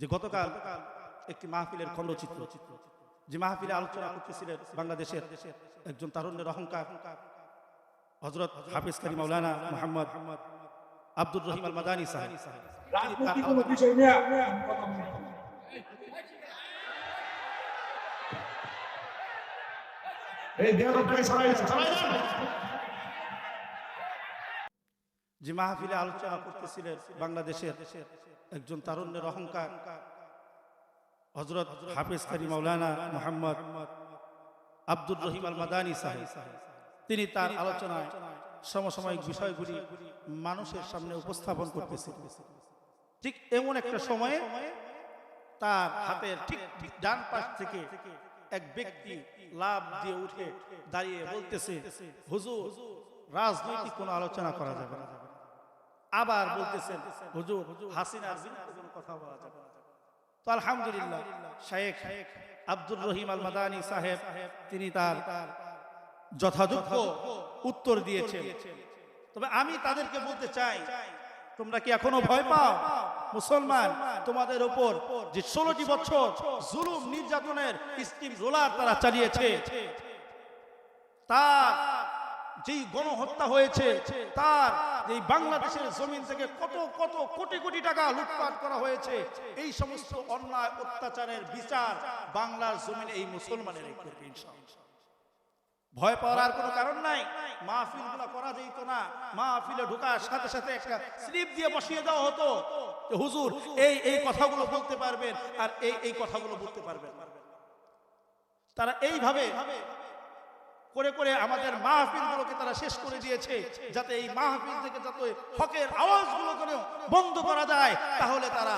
যে গতকাল একটি মাহফিলের খণ্ডচিত্র, যে মাহফিলে আলোচনা করতেছিলেন বাংলাদেশের একজন তারুণ্যের অহংকার হজরত হাফিজ কারি মাওলানা মোহাম্মদ আব্দুর রহিম আল মাদানী সাহেব। যে মাহফিলে আলোচনা করতেছিলেন বাংলাদেশের একজন তারুণ্যের অহংকার। হজরত হাফিজ কারি মাওলানা মোহাম্মদ আব্দুর রহিম আল মাদানী সাহেব তিনি তার আলোচনায় সমসাময়িক বিষয়গুলি মানুষের সামনে উপস্থাপন করতেছিলেন ঠিক এমন একটা সময়ে তার হাতের ঠিক ঠিক ডান পাশ থেকে এক ব্যক্তি লাভ দিয়ে উঠে দাঁড়িয়ে বলতেছে হুজুর রাজনৈতিক কোনো আলোচনা করা যাবে না। আবার বলতেছেন, হুজুর, হাসিনার কোনো কথা বলা যাবে তো আলহামদুলিল্লাহ, শায়েখ আব্দুর রহিম আল মাদানী সাহেব, তিনি তার যথাযোগ্য উত্তর দিয়েছেন। তবে আমি তাদেরকে বলতে চাই, তোমরা কি এখনও ভয় পাও? মুসলমান, তোমাদের উপর যে ষোলোটি বছর জুলুম নির্যাতনের স্টিম রোলার তারা চালিয়েছে, তার যেই গণহত্যা হয়েছে, তার এই বাংলাদেশের জমিন থেকে কত কত কোটি কোটি টাকা লুটপাট করা হয়েছে, এই সমস্ত অন্যায়, অত্যাচারের বিচার বাংলার জমিনে এই মুসলমানের করবে ভয় পাওয়ার আর কোনো কারণ নাই। মাহফিলগুলা করা যেত না। মাহফিলে ঢোকার সাথে সাথে একটা স্লিপ দিয়ে বসিয়ে দেওয়া হতো। হুজুর, এই এই কথাগুলো বলতে পারবেন আর এই এই কথাগুলো বলতে পারবেন তারা এইভাবে করে করে আমাদের মাহফিল গুলোকে তারা শেষ করে দিয়েছে, যাতে এই মাহফিল থেকে যাতে হকের আওয়াজগুলো যেন বন্ধ করা যায়, তাহলে তারা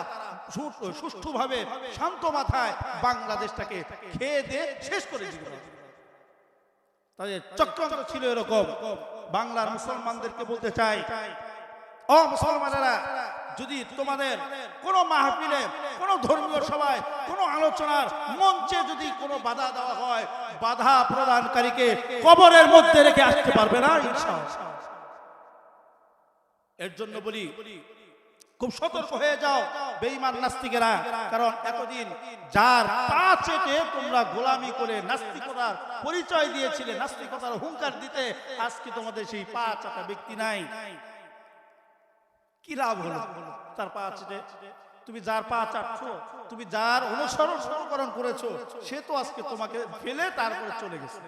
সুষ্ঠুভাবে শান্ত মাথায় বাংলাদেশটাকে খেয়ে দিয়ে শেষ করে দিল তাদের চক্রান্ত ছিল এরকম। বাংলার মুসলমানদেরকে বলতে চাই ও মুসলমানেরা, যদি তোমাদের কোনো মাহফিলে, কোন ধর্মীয় সভায়, কোন আলোচনার মঞ্চে যদি কোনো বাধা দেওয়া হয়, বাধা প্রদানকারীকে কবরের মধ্যে রেখে আসতে পারবে না এর জন্য বলি, খুব সতর্ক হয়ে যাও বেঈমান নাস্তিকেরা, কারণ এতদিন যার পা চেটে তোমরা গোলামি করে নাস্তিকতার পরিচয় দিয়েছিলে, নাস্তিকতার হুঙ্কার দিতে আজকে তোমাদের সেই পা চাটা ব্যক্তি নাই। কি লাভ হলো? তার পা চেটে তুমি যার পা চাটছ তুমি যার অনুসরণ অনুকরণ করেছ, সে তো আজকে তোমাকে ফেলে তারপরে চলে গেছে।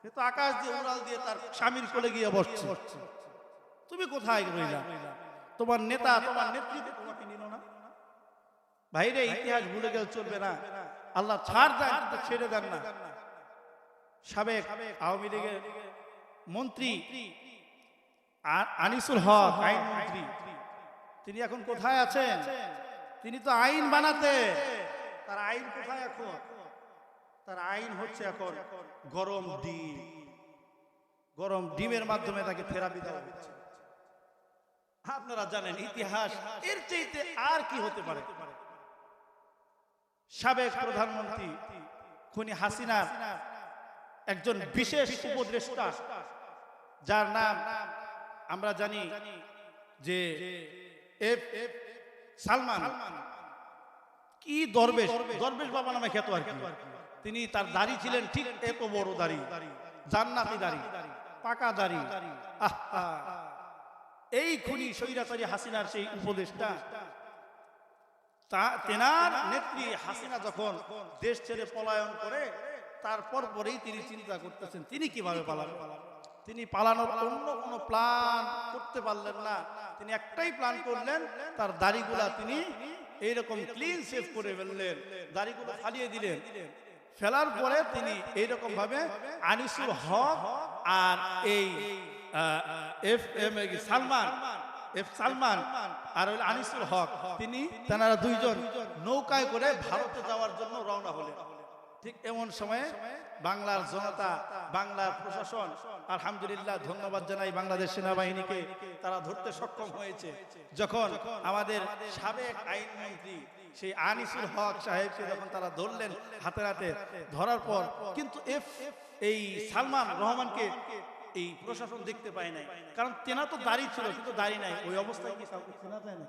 সে তো আকাশ দিয়ে উড়াল দিয়ে তার স্বামীর কোলে গিয়ে বসছে। তুমি কোথায় রইলা? তোমার নেতা, তোমার নেতৃত্ব তোমাকে নিল না? বাইরে ইতিহাস ভুলে গেলে চলবে না। আল্লাহ ছাড় দেন ছেড়ে দেন না। সাবেক আওয়ামী লীগের মন্ত্রী আনিসুল হক আইন মন্ত্রী তিনি এখন কোথায় আছেন? তিনি তো আইন বানাতে। তার আইন কোথায় এখন? তার আইন হচ্ছে এখন গরম ডিম। গরম ডিমের মাধ্যমে তাকে থেরাপি দেওয়া হচ্ছে। আপনারা জানেন, ইতিহাস, এর চাইতে আর কি হতে পারে? সাবেক প্রধানমন্ত্রী খুনি হাসিনার একজন বিশেষ উপদেষ্টা, যার নাম আমরা জানি যে এফ সালমান। কি দরবেশ? দরবেশ? বাবা নামে খ্যাত আর কি। তিনি তার দাড়ি ছিলেন ঠিক এত বড় দাড়ি। জান্নাতি দাড়ি। পাকা দাড়ি। আহা এই খুনি স্বৈরাচারী হাসিনার সেই উপদেশটা তা তেনার নেত্রী হাসিনা যখন দেশ ছেড়ে পলায়ন করে তারপর পরেই তিনি চিন্তা করতেছেন তিনি কীভাবে পালাবেন? তিনি পালানোর অন্য কোনো প্ল্যান করতে পারলেন না। তিনি একটাই প্ল্যান করলেন, তার দাড়িগুলা তিনি এইরকম ক্লিন সেভ করে ফেললেন, দাড়িগুলো ফালিয়ে দিলেন। ফেলার পরে তিনি এইরকম ভাবে আনিসুল হক আর এই F M Salman, F Salman আর হইল আনিসুল হক, তিনি তেনারা দুইজন নৌকায় করে ভারতে যাওয়ার জন্য রওনা হলেন। ঠিক এমন সময়ে বাংলার জনতা, বাংলার প্রশাসন, আলহামদুলিল্লাহ ধন্যবাদ জানাই বাংলাদেশ সেনাবাহিনীকে, তারা ধরতে সক্ষম হয়েছে। যখন আমাদের সাবেক আইনমন্ত্রী সেই আনিসুল হক সাহেবকে যখন তারা ধরলেন হাতে হাতে, ধরার পর কিন্তু এফ, এই সালমান রহমানকে এই প্রশাসন দেখতে পায় নাই। কারণ তেনা তো দাড়ি ছিল, কিন্তু দাড়ি নাই। ওই অবস্থায় কি কাউকে চেনা যায় না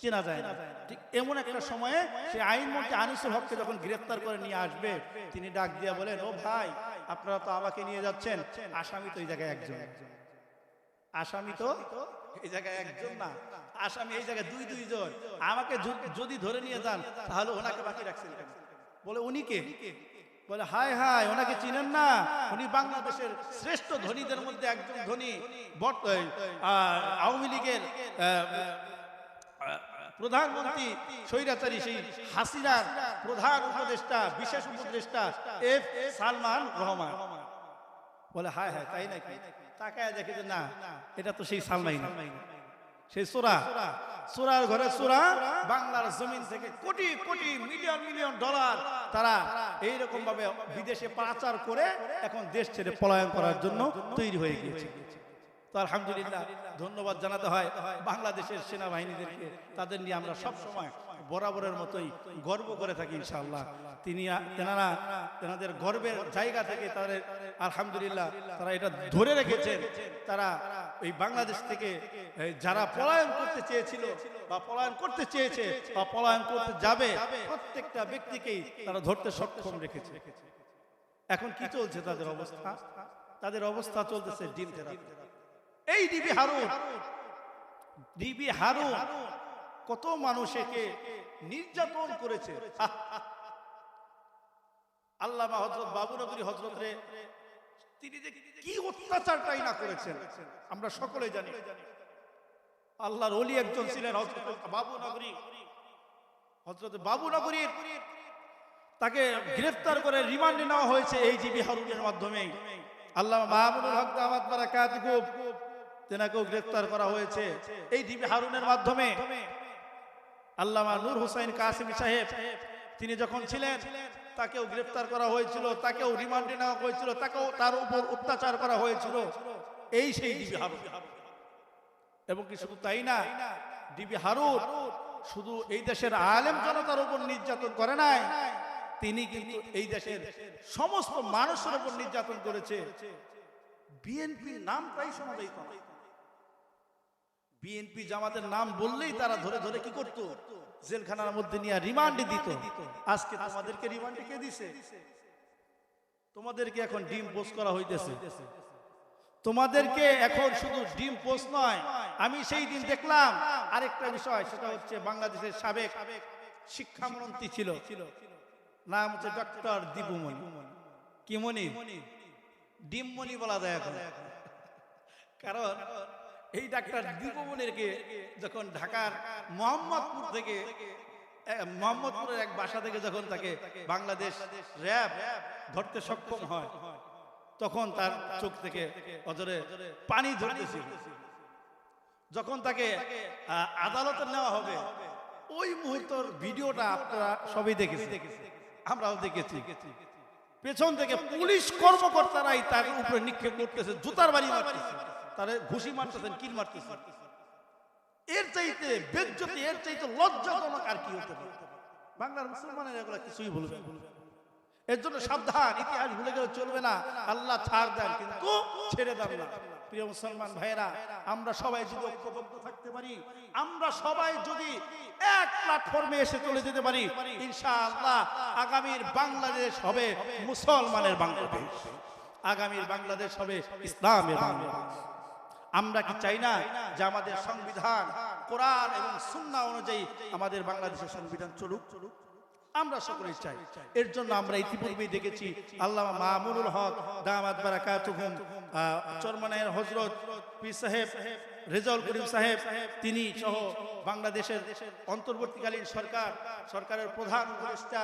চেনা যায় না। ঠিক এমন একটা সময়ে সে আইন মন্ত্রী আনিসুল হককে যখন গ্রেফতার করে নিয়ে আসবে, তিনি ডাক দিয়ে বলেন, ও ভাই, আপনারা তো আমাকে নিয়ে যাচ্ছেন, আসামি তো এই জায়গায় একজন। আসামি তো এই জায়গায় একজন না। আসামি এই জায়গায় দুই দুইজন আমাকে যদি ধরে নিয়ে যান, তাহলে ওনাকে বাকি রাখছেন বলে, উনি কে? বলে, হায় হায়, ওনাকে চিনেন না। উনি বাংলাদেশের শ্রেষ্ঠ ধনীদের মধ্যে একজন ধনী। আওয়ামী লীগের প্রধানমন্ত্রী স্বৈরাচারী সেই হাসিনার প্রধান উপদেষ্টা, বিশেষ উপদেষ্টা এফ সালমান রহমান। বলে, হায় হায়, তাই নাকি? তাকায় দেখে যে, না, এটা তো সেই সালমাই সেই সোরা, সোরার ঘরে সোরা, বাংলার জমিন থেকে crore crore, million million dollar তারা এইরকম ভাবে বিদেশে পাচার করে এখন দেশ ছেড়ে পলায়ন করার জন্য তৈরি হয়ে গিয়েছে। তো আলহামদুলিল্লাহ, ধন্যবাদ জানাতে হয় বাংলাদেশের সেনাবাহিনীদেরকে। তাদের নিয়ে আমরা সব সময় বরাবরের মতোই গর্ব করে থাকি ইনশাআল্লাহ। তিনি তেনারা, তেনাদের গর্বের জায়গা থেকে তাদের আলহামদুলিল্লাহ তারা এটা ধরে রেখেছেন। তারা এই বাংলাদেশ থেকে যারা পলায়ন করতে চেয়েছিল বা পলায়ন করতে চেয়েছে বা পলায়ন করতে যাবে, প্রত্যেকটা ব্যক্তিকেই তারা ধরতে সক্ষম রেখেছে। এখন কি চলছে তাদের অবস্থা? তাদের অবস্থা চলতেছে ডিম থেরাপি এই ডিবি হারুন। ডিবি হারুন, কত মানুষ মানুষকে নির্যাতন করেছে! আল্লামা হজরত বাবুনগরী হজরত রে তিনি যে কি অত্যাচারটাই না করেছেন, আমরা সকলে জানি। আল্লাহর অলি একজন ছিলেন হজরত বাবুনগরী হজরত বাবুনগরীর তাকে গ্রেফতার করে রিমান্ডে নেওয়া হয়েছে এই জিবি হারুনের মাধ্যমে আল্লাহ মাহমুদুল হক দামাত বারাকাত তেনাকেও গ্রেফতার করা হয়েছে। এই ডিবি হারুনের মাধ্যমে আল্লামা নূর হুসাইন কাসিমি সাহেব, তিনি যখন ছিলেন, তাকেও গ্রেফতার করা হয়েছিল, তাকেও রিমান্ডে নেওয়া হয়েছিল, তাকেও তার উপর অত্যাচার করা হয়েছিল। এই সেই ডিবি হারুন। এবং কি শুধু তাই না, ডিবি হারুন শুধু এই দেশের আলেম জনতার উপর নির্যাতন করে নাই, তিনি কিন্তু এই দেশের সমস্ত মানুষের উপর নির্যাতন করেছে। বিএনপির নামটাই শোনা না। বিএনপি জামাতের নাম বললেই তারা ধরে ধরে কি করত? জেলখানার মধ্যে নিয়ে রিমান্ডে দিত। আজকে তোমাদেরকে রিমান্ডে কে দিছে? তোমাদেরকে এখন ডিম পোস্ট করা হইতেছে। তোমাদেরকে এখন শুধু ডিম পোস্ট নয়, আমি সেই দিন দেখলাম আরেকটা বিষয়, সেটা হচ্ছে বাংলাদেশের সাবেক শিক্ষামন্ত্রী ছিল। নাম হচ্ছে ডক্টর দীপুমণি। কি মণি ডিমমণি বলা যায় এখন। কারণ এই ডাক্তার দীপমণিরকে যখন ঢাকার মোহাম্মদপুর থেকে মোহাম্মদপুরের এক বাসা থেকে যখন তাকে বাংলাদেশ র্যাব ধরতে সক্ষম হয়, তখন তার চোখ থেকে অজরে পানি ঝরতেছিল। যখন তাকে আদালতে নেওয়া হবে, ওই মুহূর্তের ভিডিওটা আপনারা সবই দেখেছি আমরাও দেখেছি। পেছন থেকে পুলিশ কর্মকর্তারাই তার উপরে নিক্ষেপ করতেছে, জুতার বাড়ি মারতেছে। তারে ঘুষি মারতেছেন, কিল মারতেছে এর চাইতে বেজ্জতি, এর চাইতে লজ্জাজনক আর কি হতে পারে? বাংলার মুসলমানের এগুলো কিছুই বলবে এর জন্য সাবধান, ইতিহাস ভুলে গেলে চলবে না। আল্লাহ ছাড় দেন, কিন্তু ছেড়ে দেন না। প্রিয় মুসলমান ভাইয়েরা, আমরা সবাই যদি ঐক্যবদ্ধ থাকতে পারি, আমরা সবাই যদি এক প্ল্যাটফর্মে এসে চলে যেতে পারি, ইনশাআল্লাহ আগামীর বাংলাদেশ হবে মুসলমানের বাংলাদেশ। আগামীর বাংলাদেশ হবে ইসলামের বাংলাদেশ। আমরা কি চাই না যে আমাদের সংবিধান, কোরআন এবং সুন্নাহ অনুযায়ী আমাদের বাংলাদেশের সংবিধান চলুক? চলুক আমরা সকলেই চাই। এর জন্য আমরা ইতিপূর্বেই দেখেছি আল্লাহ মামুনুল হক, দামাত বারাকাতুহুম চরমানের হজরত পীর সাহেব, রেজাউল করিম সাহেব, তিনি সহ বাংলাদেশের অন্তর্বর্তীকালীন সরকার, সরকারের প্রধান উপদেষ্টা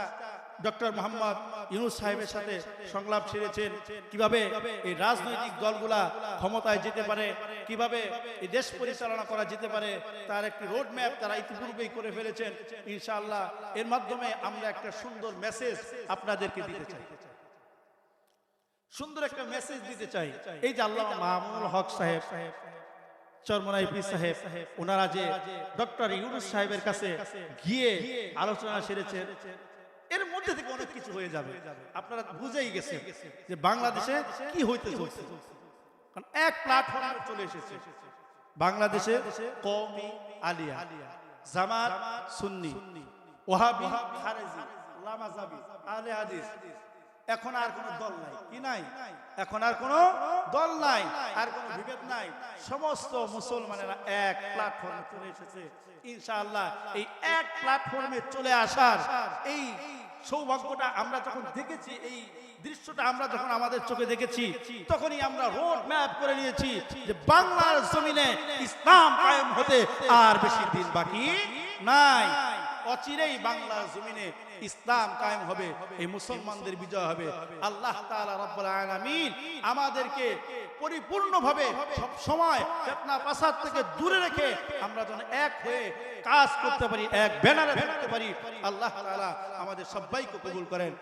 ডক্টর মোহাম্মদ ইউনুস সাহেবের সাথে সংলাপ ছেড়েছেন। কীভাবে এই রাজনৈতিক দলগুলা ক্ষমতায় যেতে পারে, কীভাবে এই দেশ পরিচালনা করা যেতে পারে, তার একটি রোড ম্যাপ তারা ইতিপূর্বেই করে ফেলেছেন। ইনশাআল্লাহ এর মাধ্যমে আমরা একটা সুন্দর মেসেজ আপনাদেরকে দিতে চাই। সুন্দর একটা মেসেজ দিতে চাই। এই যে আল্লাহ মাহমুদুল হক সাহেব সাহেব, ওনারা যে ডক্টর ইউনুস সাহেবের কাছে গিয়ে আলোচনা সেরেছেন এর মধ্যে থেকে অনেক কিছু হয়ে যাবে। আপনারা বুঝেই গেছেন যে বাংলাদেশে কি হইতে চলছে। কারণ এক প্ল্যাটফর্মে চলে এসেছে। বাংলাদেশে কওমি আলিয়া, জামাত সুন্নি ওহাবি খারেজি লামাজাবি আলে হাদিস। এখন আর কোনো দল নাই। কি নাই? এখন আর কোনো দল নাই, আর কোনো বিভেদ নাই। সমস্ত মুসলমানেরা এক প্ল্যাটফর্মে চলে এসেছে। ইনশাআল্লাহ এই এক প্ল্যাটফর্মে চলে আসার এই সৌভাগ্যটা আমরা যখন দেখেছি, এই দৃশ্যটা আমরা যখন আমাদের চোখে দেখেছি, তখনই আমরা রোড ম্যাপ করে নিয়েছি যে বাংলার জমিনে ইসলাম কায়েম হতে আর বেশি দিন বাকি নাই। অচিরেই বাংলার জমিনে ইসলাম কায়েম হবে, এই মুসলমানদের বিজয় হবে। আল্লাহ তাআলা রব্বুল আলামিন আমাদেরকে পরিপূর্ণভাবে সব সময় ফিতনা ফাসাদ থেকে দূরে রেখে আমরা যেন এক হয়ে কাজ করতে পারি, এক ব্যানারে থাকতে পারি। আল্লাহ তাআলা আমাদের সবাইকে কবুল করেন।